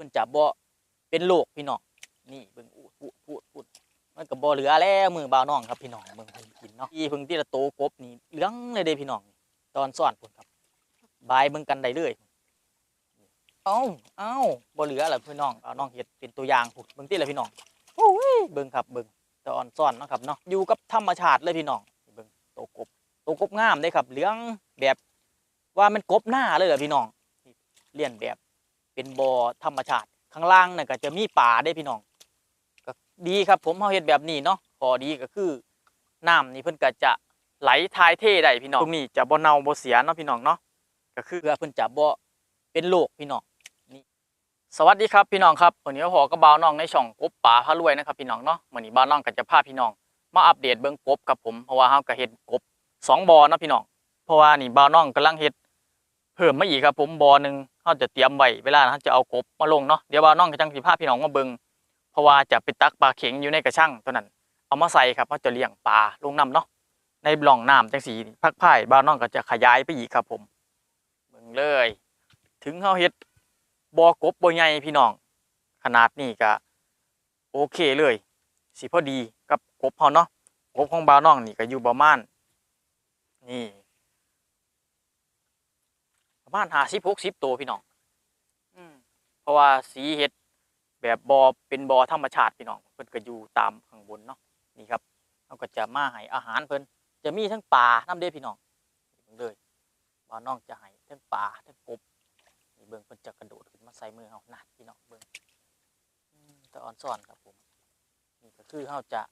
พิ่นจะบ่เป็นโรคพี่น้องนี่เบิ่งอูดอูดอูดอูดมันก็บ่เหลือแล้วมือบ่าวน้องครับพี่น้องเบิ่งเพิ่นกินเนาะอีเพิ่งที่ละโตกบนี่เหลืองเลยเด้พี่น้องตอนซ่อนพุ่นครับบายเบิ่งกันได้เลยเอ้าเอ้าบ่เหลือแล้วพี่น้องเอาน้องเฮ็ดเป็นตัวอย่างพุ่นเบิ่งติละพี่น้องโอ้ยเบิ่งครับเบิ่งตอนซ่อนเนาะครับเนาะอยู่กับธรรมชาติเลยพี่น้องเบิ่งโตกบโตกบงามเด้ครับเหลืองแบบว่ามันกบหน้าเลยเหรอพี่น้องเลียนแบบ เป็นบ่อธรรมชาติ ข้างล่างน่ะก็จะมีป่าได้พี่น้องก็ดีครับผมเฮาเฮ็ดแบบนี้เนาะข้อดีก็คือน้ำนี่เพิ่นก็จะไหลทายเทได้พี่น้องตรงนี้จะบ่เน่าบ่เสียเนาะพี่น้องเนาะก็คือเพื่อเพิ่นจะบ่เป็นโรคพี่น้องนี่สวัสดีครับพี่น้องครับวันนี้พอก็บ่าวน้องในช่องกบป่าพารวยนะครับพี่น้องเนาะมื้อนี้บ่าวน้องก็จะพาพี่น้องมาอัปเดตเบิ่งกบกับผมเพราะว่าเฮาก็เฮ็ดกบสองบ่อเนาะพี่น้องเพราะว่านี่บ่าวน้องกำลังเฮ็ดเพิ่มมาอีกครับผมบ่อหนึ่ง เขาจะเตรียมไว้เวลาเขาจะเอากบมาลงเนาะเดี๋ยวบ่าน้องก็จังสิพาพี่น้องมาเบิงเพราะว่าจะไปตักปลาเข็งอยู่ในกระชังตัวนั้น เอามาใส่ครับเขาจะเลี้ยงปลาลงน้ำเนาะในบล่องน้ำจังสีพักพ่ายบ่าวน้องก็จะขยายไปอีกครับผมเบิ่งเลย ถึงเขาเฮ็ดบ่อกบบ่ใหญ่พี่น้อง ขนาดนี้ก็โอเคเลยสิพอดีกับกบเฮาเนาะกบของบ่าวน้องนี่ก็อยู่ประมาณนี่ ประมาณห้าสิบหกสิบตัวพี่น้องอืมเพราะว่าสีเห็ดแบบบอเป็นบอธรรมชาติพี่น้องเพิ่นก็อยู่ตามข้างบนเนาะนี่ครับเราก็จะมาให้อาหารเพิ่นจะมีทั้งปลาน้ำเด้พี่น้องเบิ่งเลยบ่าวน้องจะให้ทั้งปลาทั้งกบนี่เบิ่งเพิ่นจะกระโดดขึ้นมาใส่มือเฮานั่นพี่น้องเบิ่งอืมแตะออนซ่อนครับผมนี่ก็คือเฮาจะ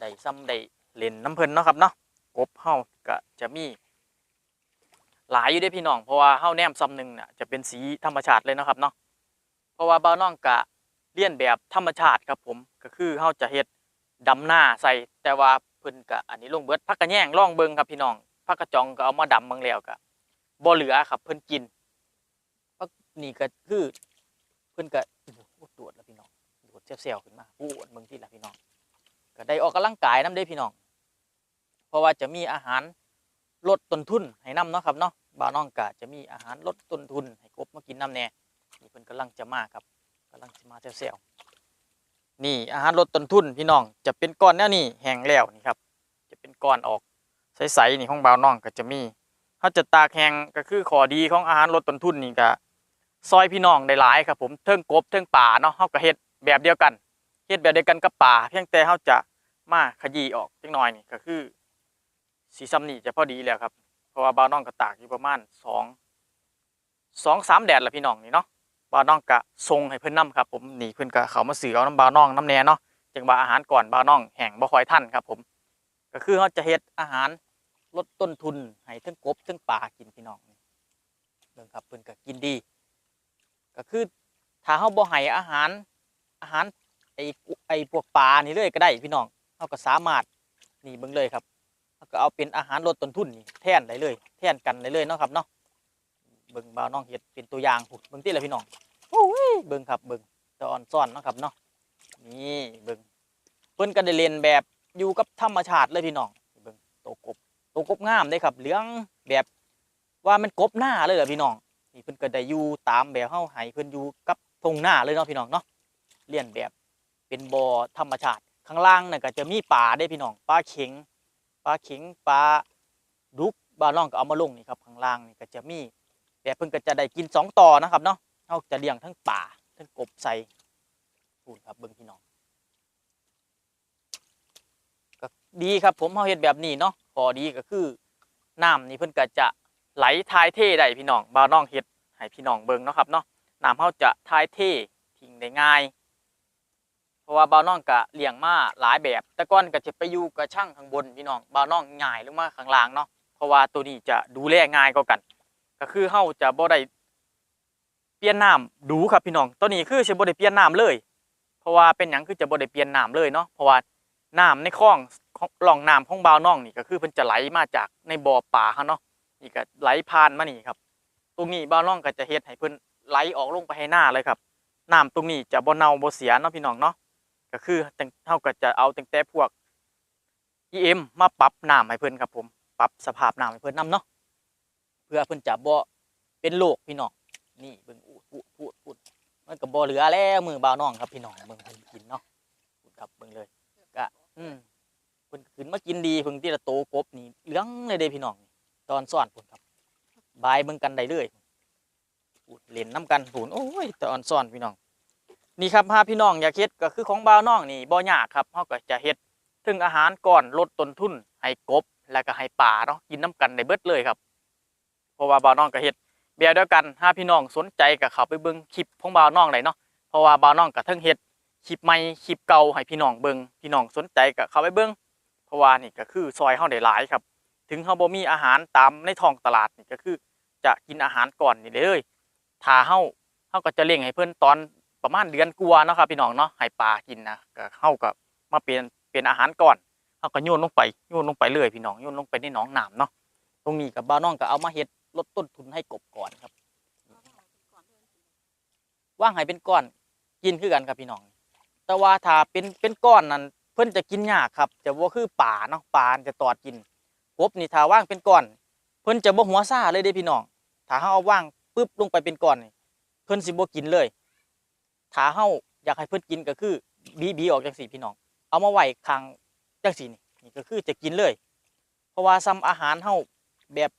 ได้ซ้ำได้เล่นน้ำเพิ่นเนาะครับเนาะกบเฮาก็จะมี หลายอยู่ได้พี่น้องเพราะว่าเฮาแนมซ้ำหนึ่งน่ะจะเป็นสีธรรมชาติเลยนะครับเนาะเพราะว่าบ้าน้องกะเลียนแบบธรรมชาติครับผมก็คือเฮาจะเฮ็ดดำหน้าใส่แต่ว่าเพิ่นกะอันนี้ลงเบิดผักกระแยงล่องเบิงครับพี่น้องผักกระจองก็เอามาดำบิงแล้วกะบ่เหลือครับ เพิ่นกินผักนี่ก็คือเพิ่นก็โอ้โหตรวจแล้วพี่น้องตรวจเซลล์ขึ้นมาอู้อวดเบิงที่ละพี่น้องก็ได้ออกกำลังกายนํเด้พี่น้อง เพราะว่าจะมีอาหาร ลดต้นทุนให้น้ำเนาะครับเนาะบ่าวน้องกะจะมีอาหารลดต้นทุนให้กบมากินน้ำแน่นี่เพิ่นกำลังจะมาครับกำลังจะมาแซวๆนี่อาหารลดต้นทุนพี่น้องจะเป็นก้อนแนวนี้แห้งแล้วนี่ครับ จะเป็นก้อนออกใสๆนี่ของบ่าวน้องก็จะมีเขาจะตากแห้งก็คือข้อดีของอาหารลดต้นทุนนี่ก็ซอยพี่น้องได้หลายครับผมเทิงกบเทิงป่าเนาะเฮาก็เฮ็ดแบบเดียวกันเฮ็ดแบบเดียวกันกับป่าเพียงแต่เฮาจะมาขยี้ออกจักหน่อยนี่ก็คือ สีซ้ำนี่จะพอดีแล้วครับ เพราะว่าบ้าวน้องก็ตากอยู่ประมาณสองสองสามแดดละพี่น้องนี่เนาะบ้าวน้องก็ทรงให้เพิ่นนํครับผมหนีเพิ่นก็เขามาซื้อเอาน้ำบ้าวน้องน้ำแหน่เนาะจังว่าอาหารก่อนบ้าวน้องแห้งบ่คอยทันครับผม ก็คือเขาจะเฮ็ดอาหารลดต้นทุนให้ทั้งกบทั้งปลากินพี่น้องนี่เบิ่งครับเพิ่นก็กินดี ก็คือถ้าเฮาบ่ให้อาหารอาหารไอ้ไอ้พวกปลานี่เลยก็ได้พี่น้องเฮาก็สามารถนี่เบิ่งเลยครับ ก็เอาเป็นอาหารลดต้นทุนนี่แทนได้เลย แทนกันได้เลยเนาะครับเนาะเบิ่งบ่าวน้องเฮ็ดเป็นตัวอย่างเบิ่งติละพี่น้องโอ้ยเบิ่งครับเบิ่งตะออนซ่อนเนาะครับเนาะนี่เบิ่งเพิ่นก็ได้เล่นแบบอยู่กับธรรมชาติเลยพี่น้องเบิ่งโตกบโตกบงามเด้ครับเหลืองแบบว่ามันกบหน้าเลยเหรอพี่น้องนี่เพิ่นก็ได้อยู่ตามแบบเฮาให้เพิ่นอยู่กับทงหน้าเลยเนาะพี่น้องเนาะเลียนแบบเป็นบ่อธรรมชาติข้างล่างน่ะก็จะมีป่าได้พี่น้องปลาเข็ง ปลาข็งปลาดุกบาล่องก็เอามาลงนี่ครับข้างล่างนี่ก็จะมีแต่เพิ่นก็จะได้กินสองต่อนะครับเนาะเขาจะเลี้ยงทั้งป่าทั้งกบใส่พูดครับเบิ่งพี่น้องก็ดีครับผมเขาเฮ็ดแบบนี้เนาะข้อดีก็คือน้ำนี่เพิ่นก็จะไหลทายเทได้พี่น้องบาน้องเฮ็ดให้พี่น้องเบิ่งเนาะครับเนาะน้ำเขาจะทายเททิ้งได้ง่าย เพราะว่าบ่าวน้องก็เลี้ยงมาหลายแบบ แต่ก่อนก็จะไปอยู่กระช่างข้างบนพี่น้องบ่าวน้องง่ายลงมาข้างล่างเนาะเพราะว่าตัวนี้จะดูแลง่ายกว่ากัน ก็คือเฮาจะบ่ได้เปลี่ยนน้ำดูครับพี่น้องตัวนี้คือสิบ่ได้เปลี่ยนน้ำเลย เพราะว่าเป็นหยังคือจะบ่ได้เปลี่ยนน้ำเลยเนาะเพราะว่าน้ำในคลองหล่องน้ำของบ่าวน้องนี่ก็คือเพิ่นจะไหลมาจากในบ่อป่าเฮาเนาะนี่ก็ไหลผ่านมานี่ครับ ตรงนี้บ่าวน้องก็จะเฮ็ดให้เพิ่นไหลออกลงไปให้หน้าเลยครับน้ำตรงนี้จะบ่เน่าบ่เสียเนาะพี่น้องเนาะ ก็คือเท่ากับจะเอาตั้งแต่พวก EM มาปรับน้ำให้เพิ่อนครับผมปรับสภาพน้ำให้เพิ่อนนํเนาะเพื่อเพิ่อนจะบ่เป็นโรคพี่น้องนี่เบิ่งอูดอูดอูดอูดมันก็บ่เหลือแล้วมือบ่าวน้องครับพี่น้องเบิ่งเพิ่นกินเนาะครับเบิ่งเลยก็อืมเพิ่นขึ้นมากินดีเพิ่งที่ละโตกบนี่เหลืองเลยเด้พี่น้องตอนซ่อนพุ่นครับบายเบิ่งกันได้เลยพูดเล่นน้ำกันพูนโอ้ยตอนซ่อนพี่น้อง นี่ครับพาพี่น้องอยากเฮ็ดก็คือของบ่าวน้องนี่บ่ยากครับเฮาก็จะเฮ็ดถึงอาหารก่อนลดต้นทุนให้กบแล้วก็ให้ป่าเนาะกินน้ำกันได้เบิดเลยครับเพราะว่าบ่าวน้องก็เฮ็ดแบบเดียวกันถ้าพี่น้องสนใจก็เข้าไปเบิ่งคลิปของบ่าวน้องได้เนาะเพราะว่าบ่าวน้องก็เทั้งเฮ็ดคลิปใหม่คลิปเก่าให้พี่น้องเบิ่งพี่น้องสนใจก็เข้าไปเบิ่งเพราะว่านี่ก็คือซอยเฮาได้หลายครับ ถึงเฮาบ่มีอาหารตามในท้องตลาดนี่ก็คือจะกินอาหารก่อนนี่เลยถ้าเฮาเฮาก็จะเลี้ยงให้เพิ่นตอน ประมาณเดือนกว่าเนาะครับพี่น้องเนาะให้ปลากินนะก็เฮาก็มาเป็นเป็นอาหารก่อนเฮาก็โยนลงไปโยนลงไปเลยพี่น้องโยนลงไปในหนองน้ำเนาะตรงนี้กับบ้าน้องก็เอามาเฮ็ดลดต้นทุนให้กบก่อนครับว่างให้เป็นก้อนกินคือกันครับพี่น้อง แต่ว่าถ้าเป็นเป็นก้อนนั้นเพิ่อนจะกินยากครับ จะบ่าคือป่าเนาะป่าจะตอดกินกบนี่ถ้าว่างเป็นก้อน เพิ่อนจะบ่หัวซ่าเลยเด้พี่น้องถ้าเฮาเอาว่างปึ๊บลงไปเป็นก้อนเพิ่อนสิบ่กินเลย ถ้าเฮาอยากให้เพิ่นกินก็คือบีบีออกจังซี่พี่น้อง เอามาไว้ข้างจังซี่นี่นี่ก็คือจะกินเลย เพราะว่าซ้ำอาหารเฮาแบบ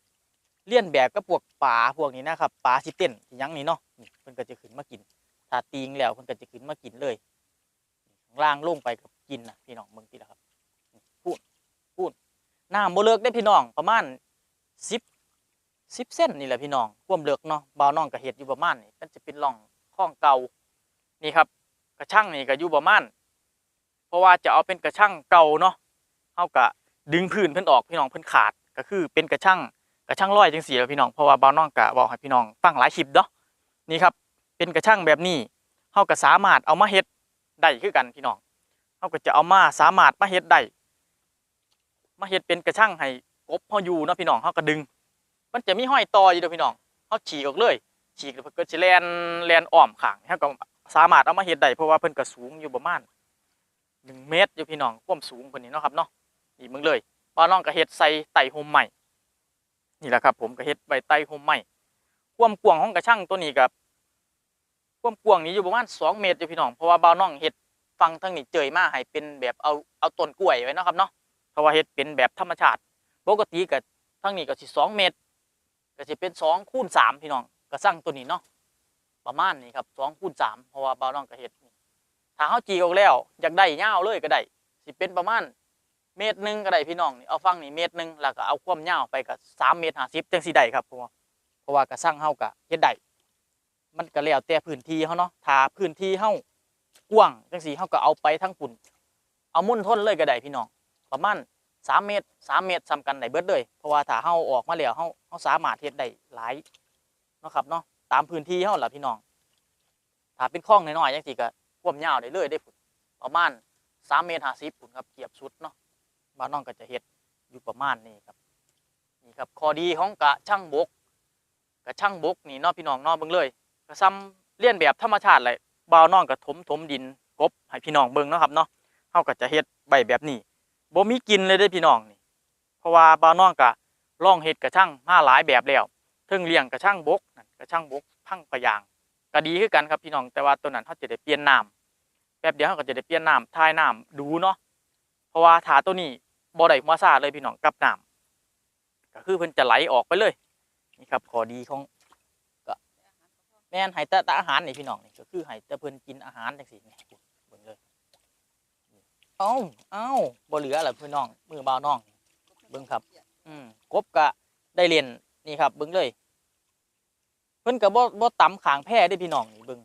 เลียนแบบกับพวกปลาพวกนี้นะครับปลาสิเต้นยังนี่เนาะนี่เพิ่นก็จะขึ้นมากิน ถ้าตีงแล้วเพิ่นก็จะขึ้นมากินเลยข้างล่างลงไปกับกินนะพี่น้องเบิ่งติละครับพูดพูดน้ำบ่เลิกได้พี่น้องประมาณ10สิบเส้นนี่แหละพี่น้องควมเลือกเนาะเบาน้องก็เฮ็ดอยู่ประมาณนี่มันจะเป็นร่องคลองเก่า นี่ครับกระช่างนี่ก็อยู่ประมาณเพราะว่าจะเอาเป็นกระช่างเก่าเนาะเฮาก็ดึงพื้นเพิ่นออกพี่น้องเพิ่นขาดก็คือเป็นกระช่างกระช่างร้อยจังซี่แล้วพี่น้องเพราะว่าบ่าวน้องก็บอกให้พี่น้องฟังหลายคลิปเนาะนี่ครับเป็นกระช่างแบบนี้เฮาก็สามารถเอามาเฮ็ดได้คือกันพี่น้องเฮาก็จะเอามาสามารถมาเฮ็ดได้มาเฮ็ดเป็นกระช่างให้กบเฮาอยู่เนาะพี่น้องเฮาก็ดึง มันจะมีห้อยต่ออยู่เด้อพี่น้องเขาฉีกออกเลยฉีกแล้วเพิ่นก็สิแลนแลนอ้อมข้างเฮาก็ สามารถเอามาเฮ็ดได้เพราะว่าเพิ่นก็สูงอยู่ประมาณ1เมตรอยู่พี่น้องความสูงเพิ่นนี่เนาะครับเนาะนี่มึงเลยป้าน้องก็เฮ็ดใส่ไต่โฮมใหม่นี่แหละครับ ผมก็เฮ็ดไว้ใต้โฮมใหม่ความกว้างของกระช่างตัวนี้กับความกว้างนี้อยู่ประมาณ2เมตรอยู่พี่น้องเพราะว่าบ่าวน้องเฮ็ดฟังทางนี้เจยมาให้เป็นแบบเอาเอาต้นกล้วยไว้เนาะครับเนาะเพราะว่าเฮ็ดเป็นแบบธรรมชาติปกติก็ทางนี้ก็สิ2เมตรก็จะเป็นสองคูณสามพี่น้องก็สร้างตัวนี้เนาะ ประมาณนี้ครับสองคูณสามเพราะว่าบ่าวน้องก็เฮ็ดนี่ถ้าเขาจีออกแล้วอยากได้ยาวเลยก็ได้สิเป็นประมาณเมตรหนึ่งก็ได้พี่น้องนี่เอาฟังนี่เมตรหนึ่งแล้วก็เอาความยาวไปก็สามเมตรห้าสิบจังสิได้ครับเพราะว่าเพราะว่าก็สร้างเฮาก็เฮ็ดได้มันก็แล้วแต่พื้นที่เฮาเนาะถ้าพื้นที่เฮากว้างจังสิเฮาก็เอาไปทั้งปุ่น เอามุ่นทนเลยก็ได้พี่น้องประมาณสามเมตรสามเมตรซ้ำกันได้เบิดเลยเพราะว่าถ้าเฮาออกมาแล้วเฮาเฮาสามารถเฮ็ดได้หลายเนาะครับเนาะ ตามพื้นที่เฮาล่ะพี่น้อง ถ้าเป็นคลองน้อยๆจังซี่ก็ความยาวได้เลยได้พุ่นประมาณสามเมตรห้าสิบพุ่นครับเกียบสุดเนาะบ้านน้องก็จะเฮ็ดอยู่ประมาณนี้ครับนี่ครับข้อดีของกะช่างบกกะช่างบกนี่เนาะพี่น้องเนาะเบิ่งเลยก็ซ้ำเลียนแบบธรรมชาติเลยบ่าวน้องก็ถมถมดินกบให้พี่น้องเบิ่งเนาะครับเนาะเฮาก็จะเฮ็ดใบแบบนี้บ่มีกินเลยเด้พี่น้องนี่ เพราะว่าบ่าวน้องก็ลองเฮ็ดกระช่างมาหลายแบบแล้วเทิงเลี้ยงกระช่างบก กระช่างบกพังกระยางก็ดีคือกันครับพี่น้องแต่ว่าตัวนั้นเขาจะได้เปลี่ยนน้ำแป๊บเดียวเขาก็จะได้เปลี่ยนน้ำทายน้ำดูเนาะเพราะว่าถาตัวนี้บ่ได้หัวซาเลยพี่น้องกับน้ำก็คือเพิ่นจะไหลออกไปเลยนี่ครับข้อดีของก็แม่นให้แต่แต่อาหารนี่พี่น้องนี่ก็คือให้แต่เพิ่นกินอาหารจังซี่นี่เบิ่งเลยเอ้าเอ้าบ่เหลือล่ะพี่น้องมือบาน้องเบิ่งครับ อืมกบก็ได้เรียนนี่ครับเบิ่งเลย เพิ่นก็บ่บ่ตำขางแพร่ได้พี่น้องนี่เบิ่ง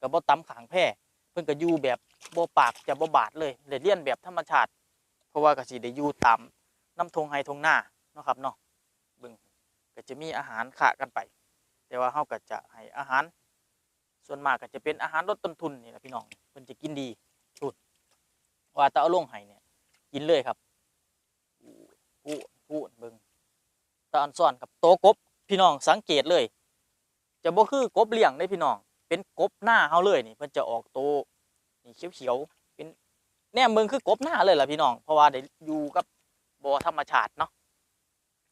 ก็บ่ตำขางแพร่เพิ่นก็อยู่แบบบ่ปากจะบ่บาดเลยได้เรียนแบบธรรมชาติ เพราะว่าก็สิได้อยู่ตามน้ำทงไฮทงหน้าเนาะครับเนาะเบิ่งก็จะมีอาหารขะกันไป แต่ว่าเฮาก็จะให้อาหาร ส่วนมากก็จะเป็นอาหารลดต้นทุนนี่แหละพี่น้องเพิ่นจะกินดีว่าตะเอาลงไห้เนี่ยกินเลยครับพูดพูดเบิ่งตอนซ่อนกับโตกบพี่น้องสังเกตเลย จะบ่คือกบเลี้ยงได้พี่น้อง เป็นกบหน้าเฮาเลยนี่เพิ่นจะออกโตนี่เขียวๆเป็นแนมเบิ่งคือกบหน้าเลยล่ะพี่น้อง เพราะว่าได้อยู่กับบ่อธรรมชาติเนาะ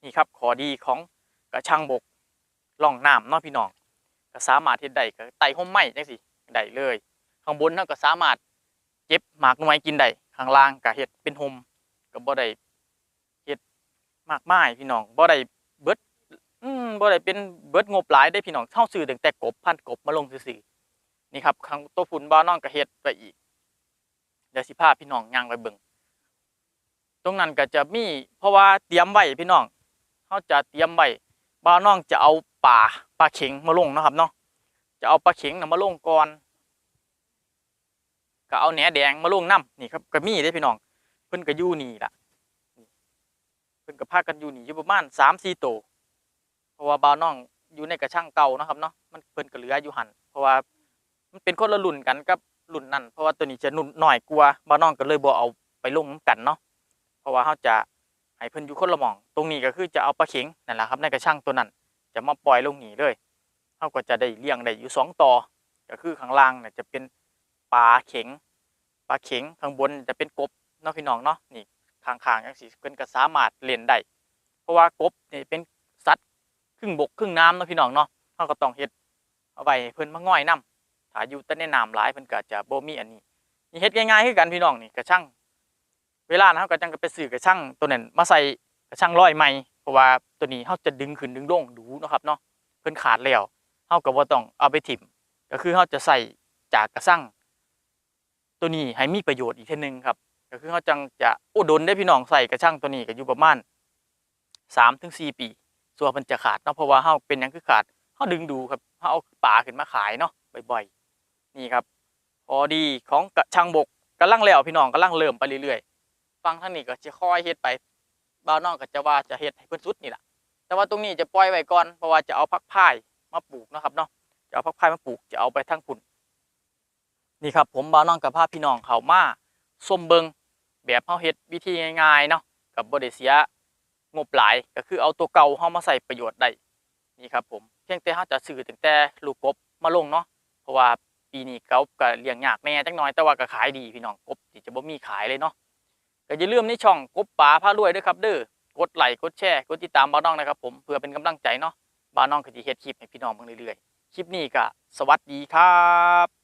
นี่ครับข้อดีของกระชังบกล่องน้ำเนาะพี่น้องก็สามารถเฮ็ดได้ก็ไต่ห่มไม้จังซี่ได้เลย ข้างบนเราก็สามารถเก็บหมากหน่วยกินได้ข้างล่างก็เฮ็ดเป็นโฮมก็บ่ได้เฮ็ดมากมายพี่น้องบ่ได้เบิด อืมบ่ได้เป็นเบิดงบหลายได้พี่น้องเท่าซื้อตั้งแต่กบพันกบมาลงซื่อๆนี่ครับข้างตัวฝุ่นบ่าน้องก็เฮ็ดไปอีกเดี๋ยวสิพาพี่น้องย่างไปเบิ่งตรงนั้นก็จะมีเพราะว่าเตรียมไว้พี่น้องเขาจะเตรียมไว้บ่าวน้องจะเอาปลาปลาเข็งมาลงนะครับเนาะจะเอาปลาเข็งนะมาลงก่อนก็เอาแหนแดงมาลงน้ำนี่ครับก็มีได้พี่น้องเพิ่นก็อยู่นี่ล่ะเพิ่นก็พากันอยู่นี่อยู่ประมาณสามสี่ตัวเพ ราะว่าบ่าวน้องอยู่ในกระช่างเก่าเนาะครับเนาะมันเพิ่นก็เหลืออยู่หันเพราะว่ามันเป็นคนละรุ่นกันกับรุ่นนั้นเพราะว่าตัวนี้จะนุ่นหน่อยกว่าบ่าวน้องก็เลยบ่เอาไปลงน้ำกันเนาะเพราะว่าเขาจะให้เพิ่นอยู่คนละหม่อง ตรงนี้ก็คือจะเอาปลาเข็งนั่นแหละครับในกระช่างตัวนั้น จะมาปล่อยลงนี่เลยเขาก็จะได้เลี้ยงได้อยู่สองต่อก็คือข้างล่างเนี่ยจะเป็นปลาเข็งปลาเข็งข้างบนจะเป็นกบเนาะพี่น้องเนาะนี่ข้างๆจังซี่เพิ่นก็สามารถเล่นได้เพราะว่ากบนี่เป็น ครึ่งบกครึ่งน้ำเนาะพี่น้องเนาะเฮาก็ต้องเฮ็ดเอาไว้เพิ่นมาง่อยน้ำถ้าอยู่แต่ในน้ำหลายเพิ่นก็จะบ่มีอันนี้นี่เฮ็ดง่ายๆคือกันพี่น้องนี่กระชังเวลาเฮาก็จังก็ไปซื้อกระชังตัวนั้นมาใส่กระชังร้อยใหม่เพราะว่าตัวนี้เฮาจะดึงขึ้นดึงลงดูเนาะครับเนาะเพิ่นขาดแล้วเฮาก็บ่ต้องเอาไปถิ่มก็คือเฮาจะใส่จากกระชังตัวนี้ให้มีประโยชน์อีกเท่านึงครับก็คือเขาจังจะอุดหนได้พี่น้องใส่กระช่างตัวนี้ก็อยู่ประมาณสามถึงสี่ปี ส่วมันจะขาดเนาะเพราะว่าเขาเป็นยังคือขาดเขาดึงดูครับเขาเอาปลาขึ้นมาขายเนาะบ่อยๆ นี่ครับพอดีของกระช่างบกกำลังแล้วพี่น้องกำลังเริ่มไปเรื่อยๆฟังท่างนี้ก็จะค่อยเฮ็ดไปบ่าวน้องก็จะว่าจะเฮ็ดให้เพิ่นสุดนี่แหละแต่ว่าตรงนี้จะปล่อยไว้ก่อนเพราะว่าจะเอาพักพายมาปลูกนะครับเนาะจะเอาพักพายมาปลูกจะเอาไปทั้งพุ่นนี่ครับผมบ่าวน้องกับพาพี่น้องเขามาส้มเบิงแบบเฮาเฮ็ดวิธีง่ายๆเนาะกับบ่ได้เสีย งบหลายก็คือเอาตัวเก่าเฮามาใส่ประโยชน์ได้นี่ครับผมเพียงแต่เฮาจะซื้อตั้งแต่ลูกกบมาลงเนาะเพราะว่าปีนี้เขาก็เลี้ยงยากแน่จักหน่อยแต่ว่าก็ขายดีพี่น้องกบจะบ่มีขายเลยเนาะก็อย่าลืมในช่องกบป๋าพารวยด้วยครับเด้อกดไลค์กดแชร์กดติดตามบ่าน้องนะครับผมเพื่อเป็นกำลังใจเนาะบ่าน้องก็สิเฮ็ดคลิปให้พี่น้องเบิ่งเรื่อยๆคลิปนี้ก็สวัสดีครับ